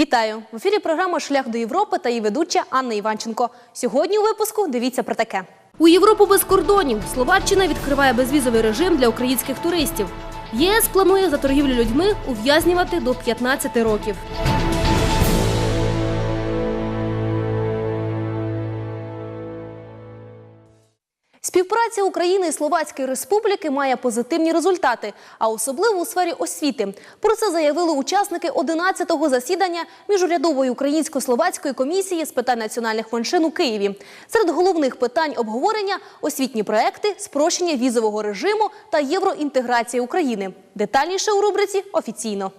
Вітаю! В ефірі програма Шлях до Європи та її ведуча Анна Іванченко. Сьогодні у випуску дивіться про таке. У Європу без кордонів Словаччина відкриває безвізовий режим для українських туристів. ЄС планує за торгівлю людьми ув'язнювати до 15 років. Співпраця України і Словацької Республіки має позитивні результати, а особливо у сфері освіти. Про це заявили учасники 11-го засідання міжурядової українсько-словацької комісії з питань національних меншин у Києві. Серед головних питань обговорення освітні проекти, спрощення візового режиму та євроінтеграція України. Детальніше у рубриці офіційно.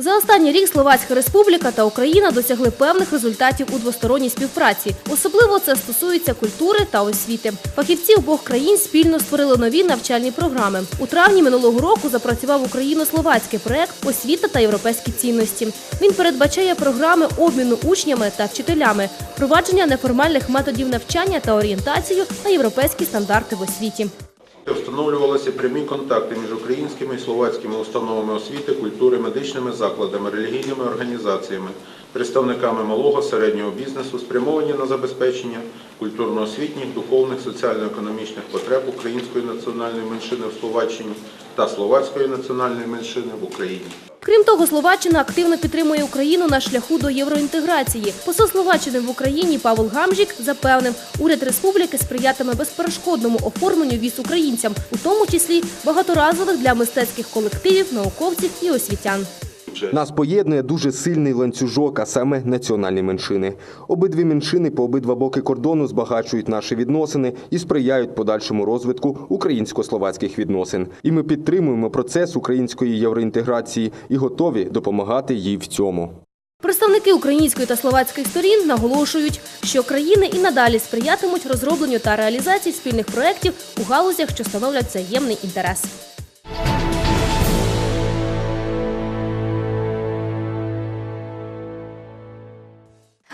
За останній рік Словацька Республіка та Україна досягли певних результатів у двосторонній співпраці. Особливо це стосується культури та освіти. Фахівці обох країн спільно створили нові навчальні програми. У травні минулого року запрацював україно-словацький проект Освіта та європейські цінності. Він передбачає програми обміну учнями та вчителями, впровадження неформальних методів навчання та орієнтацію на європейські стандарти в освіті. Встановлювалися прямі контакти між українськими і словацькими установами освіти, культури, медичними закладами, релігійними організаціями, представниками малого середнього бізнесу, спрямовані на забезпечення культурно-освітніх, духовних, соціально-економічних потреб української національної меншини в Словаччині та словацької національної меншини в Україні. Крім того, Словаччина активно підтримує Україну на шляху до євроінтеграції. Посол Словаччини в Україні Павел Гамжік запевнив, уряд республіки сприятиме безперешкодному оформленню віз українцям, у тому числі багаторазових для мистецьких колективів, науковців і освітян. Нас поєднує дуже сильний ланцюжок, а саме національні меншини. Обидві меншини по обидва боки кордону збагачують наші відносини і сприяють подальшому розвитку українсько-словацьких відносин. І ми підтримуємо процес української євроінтеграції і готові допомагати їй в цьому. Представники української та словацької сторін наголошують, що країни і надалі сприятимуть розробленню та реалізації спільних проєктів у галузях, що становлять взаємний інтерес.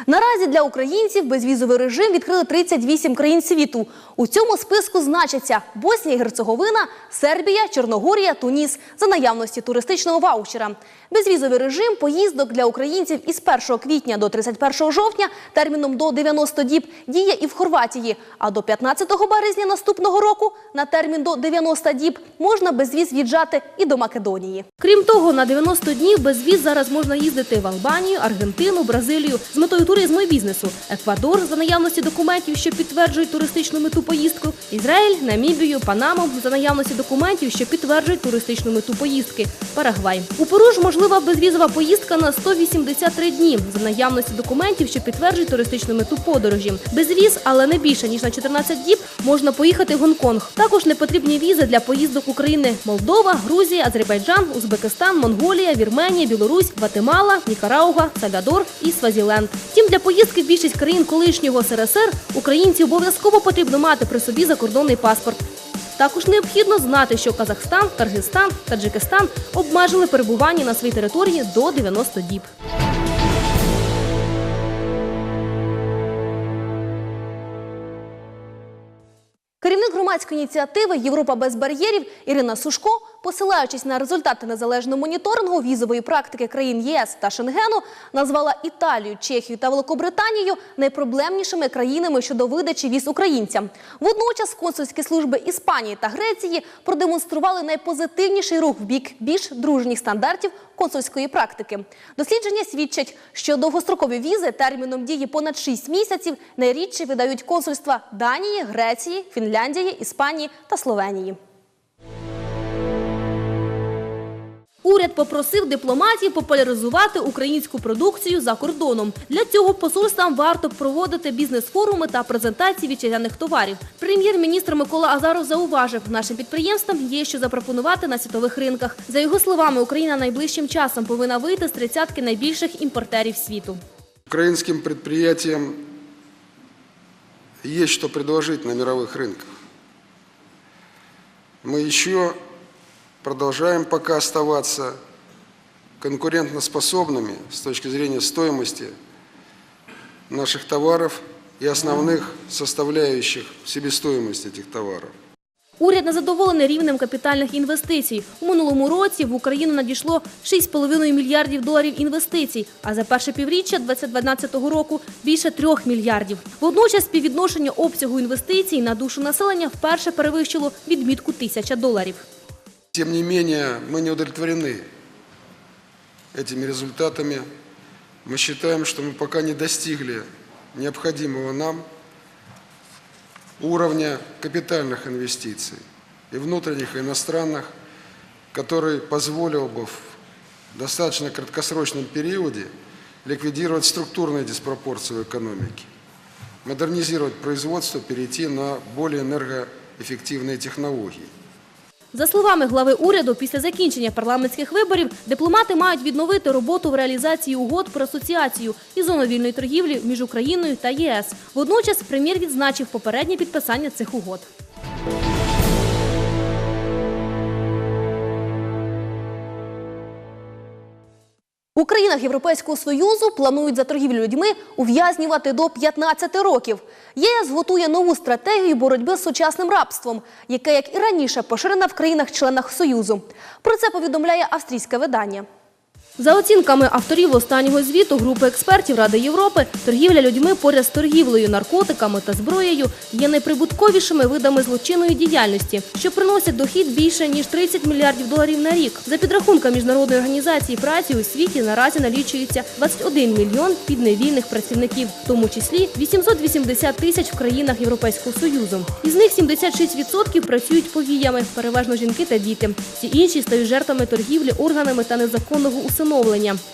Наразі для українців безвізовий режим відкрили 38 країн світу. У цьому списку значаться Боснія і Герцеговина, Сербія, Чорногорія, Туніс за наявності туристичного ваучера. Безвізовий режим поїздок для українців із 1 квітня до 31 жовтня терміном до 90 діб діє і в Хорватії. А до 15 березня наступного року на термін до 90 діб можна безвіз в'їжджати і до Македонії. Крім того, на 90 днів безвіз зараз можна їздити в Албанію, Аргентину, Бразилію з метою туризму і бізнесу, Еквадор за наявності документів, що підтверджують туристичну мету поїздку, Ізраїль, Намібію, Панаму за наявності документів, що підтверджують туристичну мету поїздки, Парагвай. У Поруж можлива безвізова поїздка на 183 дні за наявності документів, що підтверджують туристичну мету подорожі. Безвіз, але не більше ніж на 14 діб, можна поїхати в Гонконг. Також не потрібні візи для поїздок України: Молдова, Грузія, Азербайджан, Узбекистан, Монголія, Вірменія, Білорусь, Гватемала, Нікарауга, Сальвадор і Свазіленд. Втім, для поїздки в більшість країн колишнього СРСР українці обов'язково потрібно мати при собі закордонний паспорт. Також необхідно знати, що Казахстан, Киргизстан, Таджикистан обмежили перебування на своїй території до 90 діб. Керівник громадської ініціативи Європа без бар'єрів Ірина Сушко, посилаючись на результати незалежного моніторингу візової практики країн ЄС та Шенгену, назвала Італію, Чехію та Великобританію найпроблемнішими країнами щодо видачі віз українцям. Водночас консульські служби Іспанії та Греції продемонстрували найпозитивніший рух в бік більш дружніх стандартів консульської практики. Дослідження свідчать, що довгострокові візи терміном дії понад 6 місяців найрідше видають консульства Данії, Греції, Фінляндії, Іспанії та Словенії. Уряд попросив дипломатів популяризувати українську продукцію за кордоном. Для цього посольствам варто проводити бізнес-форуми та презентації вітчизняних товарів. Прем'єр-міністр Микола Азаров зауважив, нашим підприємствам є що запропонувати на світових ринках. За його словами, Україна найближчим часом повинна вийти з тридцятки найбільших імпортерів світу. Украинским предприятиям есть что предложить на мировых рынках. Мы еще продолжаем пока оставаться конкурентоспособными с точки зрения стоимости наших товаров и основных составляющих себестоимости этих товаров. Уряд не задоволений рівнем капітальних інвестицій. У минулому році в Україну надійшло 6,5 мільярдів доларів інвестицій, а за перше півріччя 2012 року більше 3 мільярдів. Водночас співвідношення обсягу інвестицій на душу населення вперше перевищило відмітку тисяча доларів. Тем не менее, мы не удовлетворены этими результатами. Мы считаем, что мы пока не достигли необходимого нам уровня капитальных инвестиций и внутренних, и иностранных, который позволил бы в достаточно краткосрочном периоде ликвидировать структурные диспропорции в экономике, модернизировать производство, перейти на более энергоэффективные технологии. За словами глави уряду, після закінчення парламентських виборів дипломати мають відновити роботу в реалізації угод про асоціацію і зону вільної торгівлі між Україною та ЄС. Водночас прем'єр відзначив попереднє підписання цих угод. У країнах Європейського Союзу планують за торгівлю людьми ув'язнювати до 15 років. ЄС готує нову стратегію боротьби з сучасним рабством, яке, як і раніше, поширена в країнах-членах Союзу. Про це повідомляє австрійське видання. За оцінками авторів останнього звіту групи експертів Ради Європи, торгівля людьми поряд з торгівлею, наркотиками та зброєю є найприбутковішими видами злочинної діяльності, що приносять дохід більше ніж 30 мільярдів доларів на рік. За підрахунками міжнародної організації праці у світі наразі налічується 21 мільйон підневільних працівників, в тому числі 880 тисяч в країнах Європейського союзу. Із них 76% працюють повіями, переважно жінки та діти. Всі інші стають жертвами торгівлі органами та незаконного усиновлення.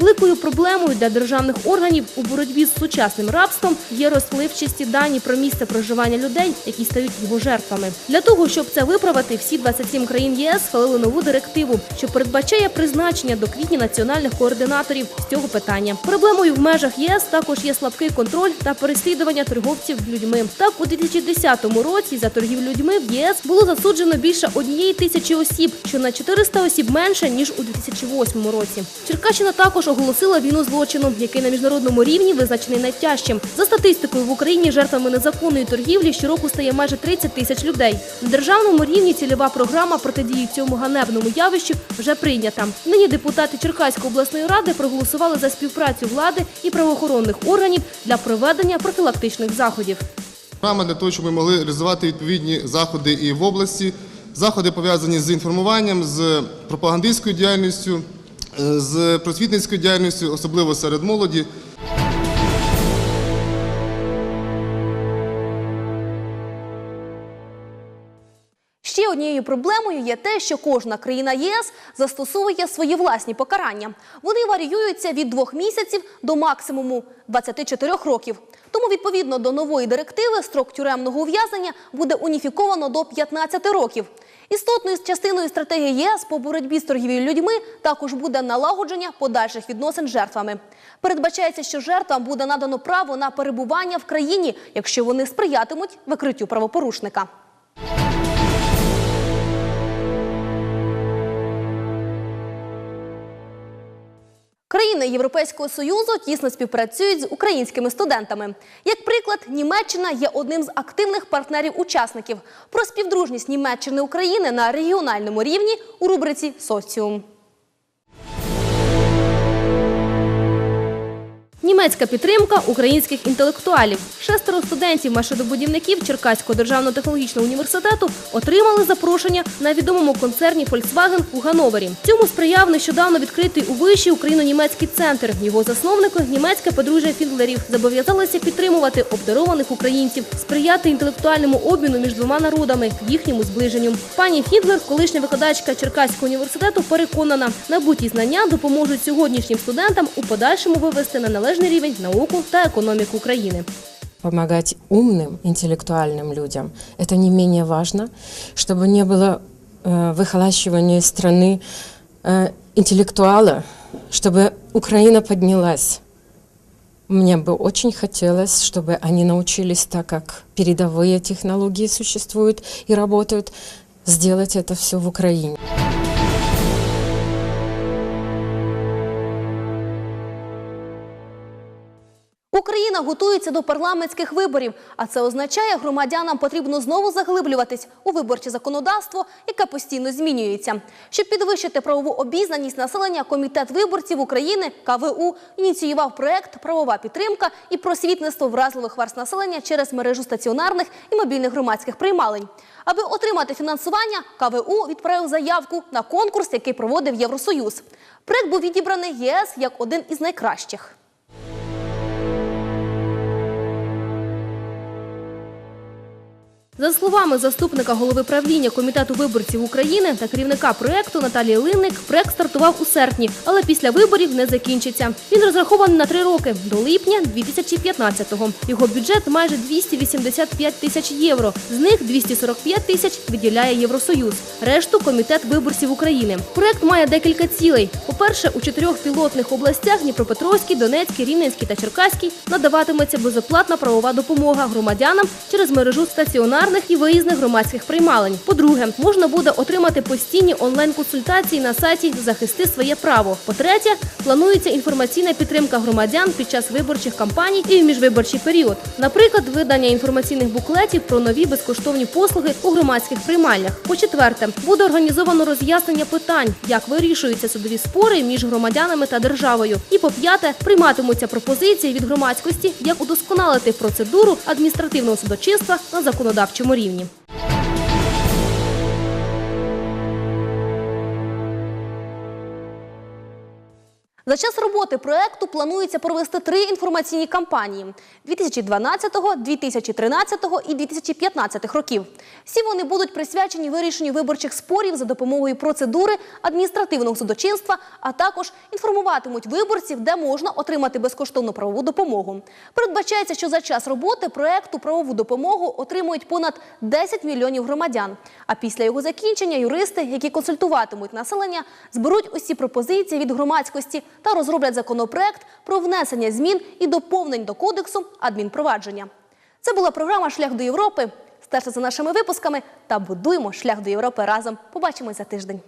Великою проблемою для державних органів у боротьбі з сучасним рабством є розпливчасті дані про місце проживання людей, які стають його жертвами. Для того, щоб це виправити, всі 27 країн єС схвалили нову директиву, що передбачає призначення до квітня національних координаторів з цього питання. Проблемою в межах ЄС також є слабкий контроль та переслідування торговців людьми. Так, у 2010 році за торгівлю людьми в ЄС було засуджено більше однієї тисячі осіб, що на 400 осіб менше ніж у 2008 році. Черкащина також оголосила війну злочину, який на міжнародному рівні визначений найтяжчим. За статистикою в Україні жертвами незаконної торгівлі щороку стає майже 30 тисяч людей. На державному рівні цільова програма протидії цьому ганебному явищу вже прийнята. Нині депутати Черкаської обласної ради проголосували за співпрацю влади і правоохоронних органів для проведення профілактичних заходів. Програма для того, щоб ми могли реалізувати відповідні заходи і в області. Заходи пов'язані з інформуванням, з пропагандистською діяльністю, з просвітницькою діяльністю, особливо серед молоді. Однією проблемою є те, що кожна країна ЄС застосовує свої власні покарання. Вони варіюються від двох місяців до максимуму 24 років. Тому, відповідно до нової директиви, строк тюремного ув'язнення буде уніфіковано до 15 років. Істотною частиною стратегії ЄС по боротьбі з торгівлею людьми також буде налагодження подальших відносин з жертвами. Передбачається, що жертвам буде надано право на перебування в країні, якщо вони сприятимуть викриттю правопорушника. Країни Європейського союзу тісно співпрацюють з українськими студентами. Як приклад, Німеччина є одним з активних партнерів-учасників про співдружність Німеччини України на регіональному рівні у рубриці Соціум. Німецька підтримка українських інтелектуалів. Шестеро студентів машинобудівників Черкаського державного технологічного університету отримали запрошення на відомому концерні Volkswagen у Гановері. Цьому сприяв нещодавно відкритий у виші україно-німецький центр. Його засновники німецьке подружжя Фіндлерів зобов'язалися підтримувати обдарованих українців, сприяти інтелектуальному обміну між двома народами, їхньому зближенню. Пані Фіндлер, колишня викладачка Черкаського університету, переконана, набуті знання допоможуть сьогоднішнім студентам у подальшому вивести на належний рівень науку та економіку країни. помогать умным, интеллектуальным людям. Это не менее важно, чтобы не было э, выхолащивания страны э, интеллектуала, чтобы Украина поднялась. Мне бы очень хотелось, чтобы они научились, так как передовые технологии существуют и работают, сделать это все в Украине. Україна готується до парламентських виборів, а це означає, громадянам потрібно знову заглиблюватись у виборче законодавство, яке постійно змінюється. Щоб підвищити правову обізнаність населення, комітет виборців України КВУ ініціював проект Правова підтримка і просвітництво вразливих верст населення через мережу стаціонарних і мобільних громадських приймалень. Аби отримати фінансування, КВУ відправив заявку на конкурс, який проводив Євросоюз. Проект був відібраний ЄС як один із найкращих. За словами заступника голови правління комітету виборців України та керівника проекту Наталії Линник, проект стартував у серпні, але після виборів не закінчиться. Він розрахований на три роки до липня 2015-го. Його бюджет майже 285 тисяч євро. З них 245 тисяч виділяє Євросоюз. Решту комітет виборців України. Проект має декілька цілей. По-перше, у чотирьох пілотних областях Дніпропетровській, Донецькій, Рівненській та Черкаській надаватиметься безоплатна правова допомога громадянам через мережу стаціонарних і виїзних громадських приймалень. По-друге, можна буде отримати постійні онлайн-консультації на сайті Захисти своє право. По-третє, планується інформаційна підтримка громадян під час виборчих кампаній і в міжвиборчий період. Наприклад, видання інформаційних буклетів про нові безкоштовні послуги у громадських приймальнях. По-четверте, буде організовано роз'яснення питань, як вирішуються судові спори між громадянами та державою. І по-п'яте, прийматимуться пропозиції від громадськості, як удосконалити процедуру адміністративного судочинства на законодавчому рівні. За час роботи проекту планується провести три інформаційні кампанії 2012, 2013 і 2015 років. Всі вони будуть присвячені вирішенню виборчих спорів за допомогою процедури адміністративного судочинства, а також інформуватимуть виборців, де можна отримати безкоштовну правову допомогу. Передбачається, що за час роботи проекту правову допомогу отримують понад 10 мільйонів громадян. А після його закінчення юристи, які консультуватимуть населення, зберуть усі пропозиції від громадськості та розроблять законопроект про внесення змін і доповнень до кодексу адмінпровадження. Це була програма Шлях до Європи. Стежте за нашими випусками та будуємо шлях до Європи разом. Побачимось за тиждень.